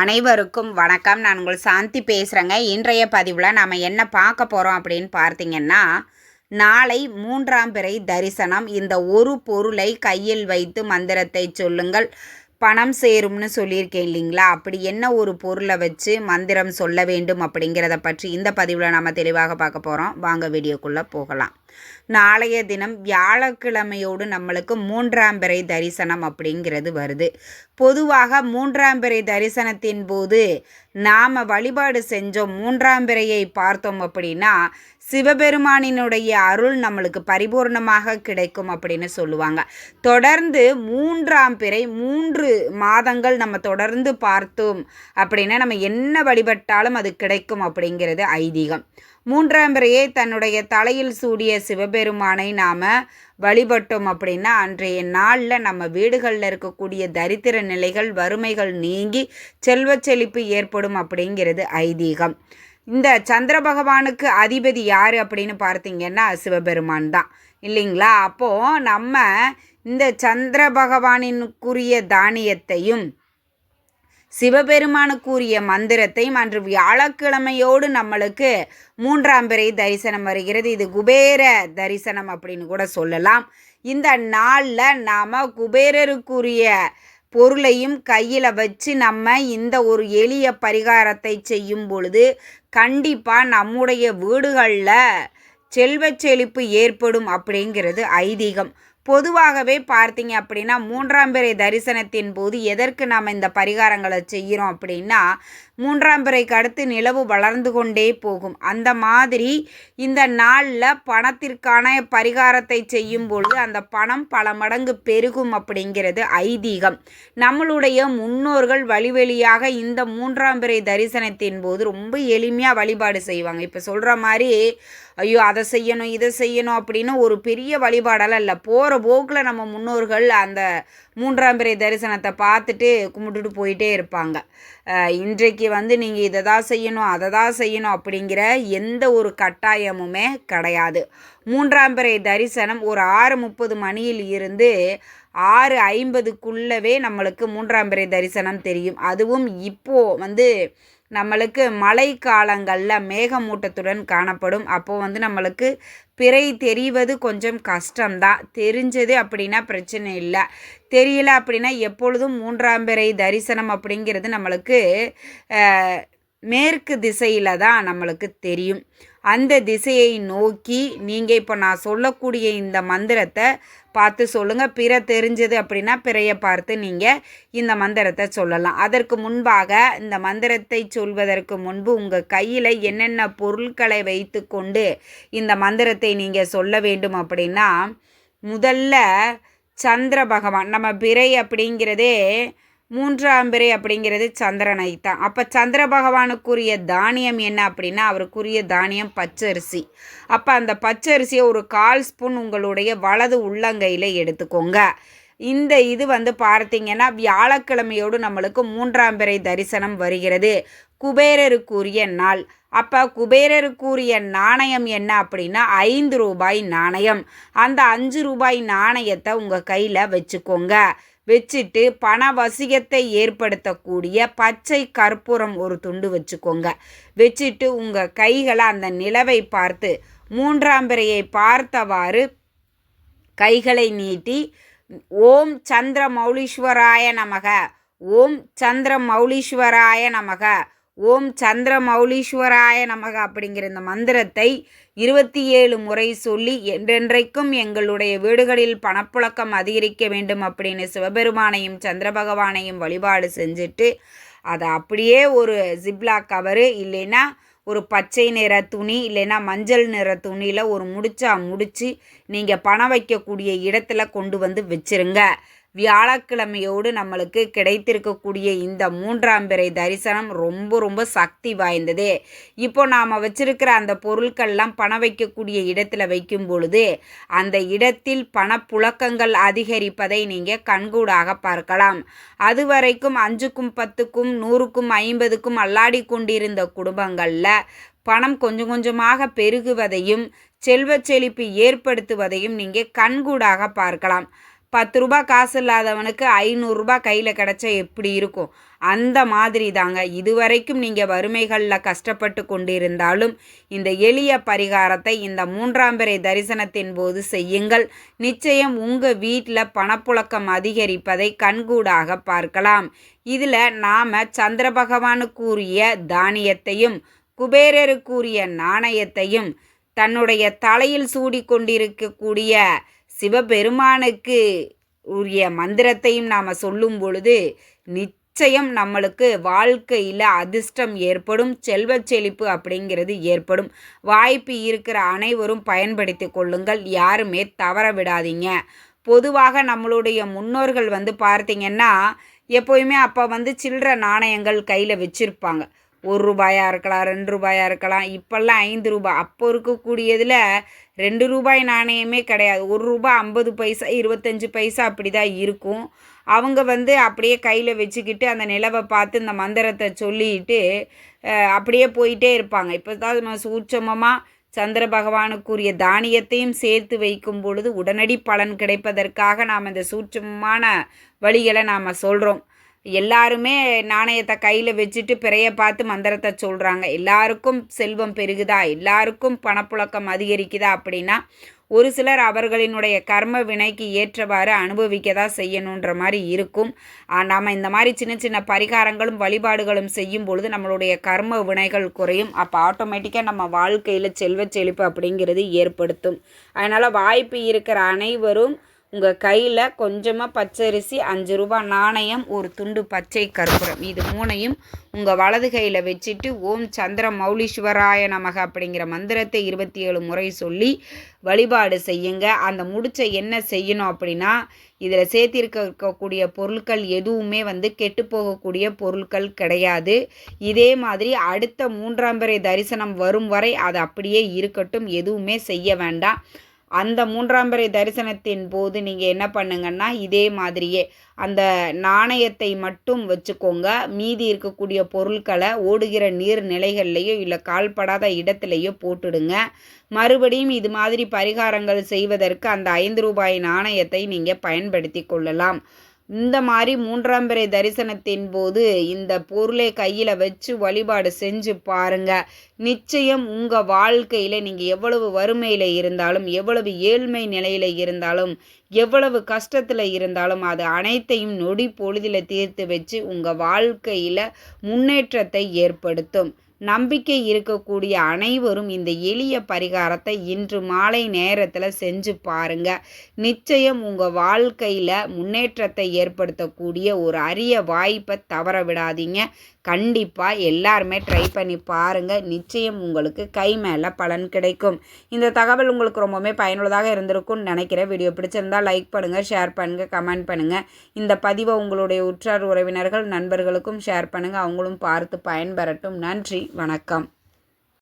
அனைவருக்கும் வணக்கம். நான் உங்கள் சாந்தி பேசுகிறேங்க இன்றைய பதிவில் நாம் என்ன பார்க்க போகிறோம் அப்படின்னு பார்த்தீங்கன்னா நாளை மூன்றாம் பிறை தரிசனம். இந்த ஒரு பொருளை கையில் வைத்து மந்திரத்தை சொல்லுங்கள். பணம் சேரும்னு சொல்லியிருக்கேன் இல்லைங்களா? அப்படி என்ன ஒரு பொருளை வச்சு மந்திரம் சொல்ல வேண்டும் அப்படிங்கிறத பற்றி இந்த பதிவில் நம்ம தெளிவாக பார்க்க போகிறோம் வாங்க வீடியோக்குள்ளே போகலாம். நாளைய தினம் வியாழக்கிழமையோடு நம்மளுக்கு மூன்றாம் பிறை தரிசனம் அப்படிங்கிறது வருது. பொதுவாக மூன்றாம் பிறை தரிசனத்தின் போது நாம் வழிபாடு செஞ்சோம் மூன்றாம் பிறையை பார்த்தோம் அப்படின்னா சிவபெருமானினுடைய அருள் நம்மளுக்கு பரிபூர்ணமாக கிடைக்கும் அப்படின்னு சொல்லுவாங்க. தொடர்ந்து மூன்றாம் பிறை மூன்று மாதங்கள் நம்ம தொடர்ந்து பார்த்தோம் அப்படின்னா நம்ம என்ன வழிபட்டாலும் அது கிடைக்கும் அப்படிங்கிறது ஐதீகம். மூன்றாம் முறையே தன்னுடைய தலையில் சூடிய சிவபெருமானை நாம் வழிபட்டோம் அப்படின்னா அன்றைய நாளில் நம்ம வீடுகளில் இருக்கக்கூடிய தரித்திர நிலைகள் வறுமைகள் நீங்கி செல்வ செழிப்பு ஏற்படும் அப்படிங்கிறது ஐதீகம். இந்த சந்திர பகவானுக்கு அதிபதி யார் அப்படின்னு பார்த்தீங்கன்னா சிவபெருமான் தான். இல்லைங்களா? அப்போது நம்ம இந்த சந்திர பகவானினுக்குரிய தானியத்தையும் சிவபெருமானுக்குரிய மந்திரத்தையும் அன்று வியாழக்கிழமையோடு நம்மளுக்கு மூன்றாம் பிறை தரிசனம் வருகிறது. இது குபேர தரிசனம் அப்படின்னு கூட சொல்லலாம். இந்த நாளில் நாம் குபேரருக்குரிய பொருளையும் கையில் வச்சு நம்ம இந்த ஒரு எளிய பரிகாரத்தை செய்யும் பொழுது கண்டிப்பாக நம்முடைய வீடுகளில் செல்வ செழிப்பு ஏற்படும் அப்படிங்கிறது ஐதீகம். பொதுவாகவே பார்த்தீங்க அப்படின்னா மூன்றாம் பிறை தரிசனத்தின் போது எதற்கு நாம் இந்த பரிகாரங்களை செய்கிறோம் அப்படின்னா மூன்றாம் பிறைக்கு அடுத்து நிலவு வளர்ந்து கொண்டே போகும். அந்த மாதிரி இந்த நாளில் பணத்திற்கான பரிகாரத்தை செய்யும் பொழுது அந்த பணம் பல மடங்கு பெருகும் அப்படிங்கிறது ஐதீகம். நம்மளுடைய முன்னோர்கள் வழி வழியாக இந்த மூன்றாம் பிறை தரிசனத்தின் போது ரொம்ப எளிமையாக வழிபாடு செய்வாங்க. இப்போ சொல்கிற மாதிரி ஐயோ அதை செய்யணும் இதை செய்யணும் அப்படின்னு ஒரு பெரிய வழிபாடெல்லாம் இல்லை. போகிற போக்கில் நம்ம முன்னோர்கள் அந்த மூன்றாம் பிறை தரிசனத்தை பார்த்துட்டு கும்பிட்டுட்டு போயிட்டே இருப்பாங்க. இன்றைக்கு வந்து நீங்கள் இதை தான் செய்யணும் அதை தான் செய்யணும் அப்படிங்கிற எந்த ஒரு கட்டாயமுமே கிடையாது. மூன்றாம் பிறை தரிசனம் ஒரு ஆறு முப்பது மணியில் இருந்து ஆறு ஐம்பதுக்குள்ளவே நம்மளுக்கு மூன்றாம் பிறை தரிசனம் தெரியும். அதுவும் இப்போது வந்து நம்மளுக்கு மழை காலங்களில் மேகமூட்டத்துடன் காணப்படும். அப்போது வந்து நம்மளுக்கு பிறை தெரிவது கொஞ்சம் கஷ்டம்தான் தெரிஞ்சது அப்படின்னா பிரச்சனை இல்லை. தெரியல அப்படின்னா எப்பொழுதும் மூன்றாம் பிறை தரிசனம் அப்படிங்கிறது நம்மளுக்கு மேற்கு திசையில் தான் நம்மளுக்கு தெரியும். அந்த திசையை நோக்கி நீங்கள் இப்போ நான் சொல்லக்கூடிய இந்த மந்திரத்தை பார்த்து சொல்லுங்கள் பிற தெரிஞ்சது அப்படின்னா பிறையை பார்த்து நீங்கள் இந்த மந்திரத்தை சொல்லலாம். அதற்கு முன்பாக இந்த மந்திரத்தை சொல்வதற்கு முன்பு உங்கள் கையில் என்னென்ன பொருட்களை வைத்து கொண்டு இந்த மந்திரத்தை நீங்கள் சொல்ல வேண்டும் அப்படின்னா முதல்ல சந்திர பகவான் நம்ம பிறை அப்படிங்கிறதே மூன்றாம் பிறை அப்படிங்கிறது சந்திரனை தான் அப்போ சந்திர பகவானுக்குரிய தானியம் என்ன அப்படின்னா அவருக்குரிய தானியம் பச்சரிசி. அப்போ அந்த பச்சரிசியை ஒரு கால் ஸ்பூன் உங்களுடைய வலது உள்ளங்கையில் எடுத்துக்கோங்க. இந்த இது வந்து பார்த்தீங்கன்னா வியாழக்கிழமையோடு நம்மளுக்கு மூன்றாம் பிறை தரிசனம் வருகிறது. குபேரருக்குரிய நாள். அப்போ குபேரருக்குரிய நாணயம் என்ன அப்படின்னா ஐந்து ரூபாய் நாணயம். அந்த அஞ்சு ரூபாய் நாணயத்தை உங்கள் கையில் வச்சுக்கோங்க. வச்சுட்டு பண வசியத்தை ஏற்படுத்தக்கூடிய பச்சை கற்பூரம் ஒரு துண்டு வச்சுக்கோங்க. வச்சுட்டு உங்கள் கைகளை அந்த நிலவை பார்த்து மூன்றாம் பிறையை பார்த்தவாறு கைகளை நீட்டி ஓம் சந்திர மௌலீஸ்வராய நமக ஓம் சந்திர மௌலீஸ்வராய நமக ஓம் சந்திர மௌலீஸ்வராய நமக அப்படிங்கிற இந்த மந்திரத்தை இருபத்தி ஏழு முறை சொல்லி என்றென்றைக்கும் எங்களுடைய வீடுகளில் பணப்புழக்கம் அதிகரிக்க வேண்டும் அப்படின்னு சிவபெருமானையும் சந்திர பகவானையும் வழிபாடு செஞ்சுட்டு அதை அப்படியே ஒரு ஜிப்லா கவரு இல்லைன்னா ஒரு பச்சை நிற துணி இல்லைன்னா மஞ்சள் நிற துணியில் ஒரு முடிச்சா முடித்து நீங்கள் பணம் வைக்கக்கூடிய இடத்துல கொண்டு வந்து வச்சுருங்க. வியாழக்கிழமையோடு நம்மளுக்கு கிடைத்திருக்கக்கூடிய இந்த மூன்றாம் பிறை தரிசனம் ரொம்ப ரொம்ப சக்தி வாய்ந்தது. இப்போ நாம் வச்சிருக்கிற அந்த பொருட்கள்லாம் பணம் வைக்கக்கூடிய இடத்துல வைக்கும் பொழுது அந்த இடத்தில் பணப்புழக்கங்கள் அதிகரிப்பதை நீங்கள் கண்கூடாக பார்க்கலாம். அது வரைக்கும் அஞ்சுக்கும் பத்துக்கும் நூறுக்கும் ஐம்பதுக்கும் அல்லாடி கொண்டிருந்த குடும்பங்களில் பணம் கொஞ்சம் கொஞ்சமாக பெருகுவதையும் செல்வச் செழிப்பு ஏற்படுத்துவதையும் நீங்கள் கண்கூடாக பார்க்கலாம். பத்து ரூபா காசு இல்லாதவனுக்கு ஐநூறுரூபா கையில் கிடச்சா எப்படி இருக்கும்? அந்த மாதிரி தாங்க. இதுவரைக்கும் நீங்கள் வறுமைகளில் கஷ்டப்பட்டு கொண்டிருந்தாலும் இந்த எளிய பரிகாரத்தை இந்த மூன்றாம் பிறை தரிசனத்தின் போது செய்யுங்கள். நிச்சயம் உங்கள் வீட்டில் பணப்புழக்கம் அதிகரிப்பதை கண்கூடாக பார்க்கலாம். இதில் நாம் சந்திர பகவானுக்குரிய தானியத்தையும் குபேரருக்குரிய நாணயத்தையும் தன்னுடைய தலையில் சூடி கொண்டிருக்கக்கூடிய சிவபெருமானுக்கு உரிய மந்திரத்தையும் நாம் சொல்லும் பொழுது நிச்சயம் நம்மளுக்கு வாழ்க்கையில் அதிர்ஷ்டம் ஏற்படும் செல்வச் செழிப்பு அப்படிங்கிறது ஏற்படும். வாய்ப்பு இருக்கிற அனைவரும் பயன்படுத்தி கொள்ளுங்கள் யாருமே தவற விடாதீங்க. பொதுவாக நம்மளுடைய முன்னோர்கள் வந்து பார்த்தீங்கன்னா எப்போயுமே அப்போ வந்து சில்லற நாணயங்கள் கையில் வச்சுருப்பாங்க. ஒரு ரூபாயாக இருக்கலாம் ரெண்டு ரூபாயாக இருக்கலாம் இப்போல்லாம் ஐந்து ரூபாய் அப்போ இருக்கக்கூடியதில் ரெண்டு ரூபாய் நாணயமே கிடையாது. ஒரு ரூபாய் ஐம்பது பைசா இருபத்தஞ்சி பைசா அப்படி தான் இருக்கும். அவங்க வந்து அப்படியே கையில் வச்சுக்கிட்டு அந்த நிலவை பார்த்து இந்த மந்திரத்தை சொல்லிட்டு அப்படியே போயிட்டே இருப்பாங்க. இப்போ தான் நம்ம சூட்சமமாக சந்திர பகவானுக்குரிய தானியத்தையும் சேர்த்து வைக்கும் பொழுது உடனடி பலன் கிடைப்பதற்காக நாம் இந்த சூட்சமமான வழிகளை நாம் சொல்கிறோம் எல்லாருமே நாணயத்தை கையில் வச்சுட்டு பிறைய பார்த்து மந்திரத்தை சொல்கிறாங்க எல்லாருக்கும் செல்வம் பெருகுதா? எல்லாருக்கும் பணப்புழக்கம் அதிகரிக்குதா அப்படின்னா ஒரு சிலர் அவர்களினுடைய கர்ம வினைக்கு ஏற்றவாறு அனுபவிக்க தான் செய்யணுன்ற மாதிரி இருக்கும். நாம் இந்த மாதிரி சின்ன சின்ன பரிகாரங்களும் வழிபாடுகளும் செய்யும் பொழுது நம்மளுடைய கர்ம வினைகள் குறையும். அப்போ ஆட்டோமேட்டிக்காக நம்ம வாழ்க்கையில் செல்வ செழிப்பு அப்படிங்கிறது ஏற்படுத்தும். அதனால் வாய்ப்பு இருக்கிற அனைவரும் உங்கள் கையில் கொஞ்சமாக பச்சரிசி அஞ்சு ரூபா நாணயம் ஒரு துண்டு பச்சை கற்பூரம். இது மூணையும் உங்கள் வலது கையில் வச்சுட்டு ஓம் சந்திர மௌலீஸ்வராய நமக அப்படிங்கிற மந்திரத்தை இருபத்தி ஏழு முறை சொல்லி வழிபாடு செய்யுங்க. அந்த முடிச்ச என்ன செய்யணும் அப்படின்னா இதில் சேர்த்திருக்க இருக்கக்கூடிய பொருட்கள் எதுவுமே வந்து கெட்டு போகக்கூடிய பொருட்கள் கிடையாது. இதே மாதிரி அடுத்த மூன்றாம் பிறை தரிசனம் வரும் வரை அது அப்படியே இருக்கட்டும் எதுவுமே செய்ய வேண்டாம். அந்த மூன்றாம் பிறை தரிசனத்தின் போது நீங்கள் என்ன பண்ணுங்கன்னா இதே மாதிரியே அந்த நாணயத்தை மட்டும் வச்சுக்கோங்க. மீதி இருக்கக்கூடிய பொருட்களை ஓடுகிற நீர் நிலைகள்லையோ இல்லை கால்படாத இடத்துலையோ போட்டுடுங்க. மறுபடியும் இது மாதிரி பரிகாரங்கள் செய்வதற்கு அந்த ஐந்து ரூபாய் நாணயத்தை நீங்கள் பயன்படுத்தி கொள்ளலாம். இந்த மாதிரி மூன்றாம் பிறை தரிசனத்தின் போது இந்த பொருளை கையில் வச்சு வழிபாடு செஞ்சு பாருங்க. நிச்சயம் உங்கள் வாழ்க்கையில் நீங்கள் எவ்வளவு வறுமையில் இருந்தாலும் எவ்வளவு ஏழ்மை நிலையில் இருந்தாலும் எவ்வளவு கஷ்டத்தில் இருந்தாலும் அது அனைத்தையும் நொடி பொழுதில் தீர்த்து வச்சு உங்கள் வாழ்க்கையில் முன்னேற்றத்தை ஏற்படுத்தும். நம்பிக்கை இருக்கக்கூடிய அனைவரும் இந்த எளிய பரிகாரத்தை இன்று மாலை நேரத்தில் செஞ்சு பாருங்க. நிச்சயம் உங்கள் வாழ்க்கையில் முன்னேற்றத்தை ஏற்படுத்தக்கூடிய ஒரு அரிய வாய்ப்பை தவற விடாதீங்க. கண்டிப்பாக எல்லாருமே ட்ரை பண்ணி பாருங்கள் நிச்சயம் உங்களுக்கு கை மேலே பலன் கிடைக்கும். இந்த தகவல் உங்களுக்கு ரொம்பவுமே பயனுள்ளதாக இருந்திருக்கும்னு நினைக்கிறேன். வீடியோ பிடிச்சிருந்தால் லைக் பண்ணுங்கள் ஷேர் பண்ணுங்கள் கமெண்ட் பண்ணுங்கள் இந்த பதிவை உங்களுடைய உற்றார் உறவினர்கள் நண்பர்களுக்கும் ஷேர் பண்ணுங்கள் அவங்களும் பார்த்து பயன்பெறட்டும். நன்றி. வணக்கம்.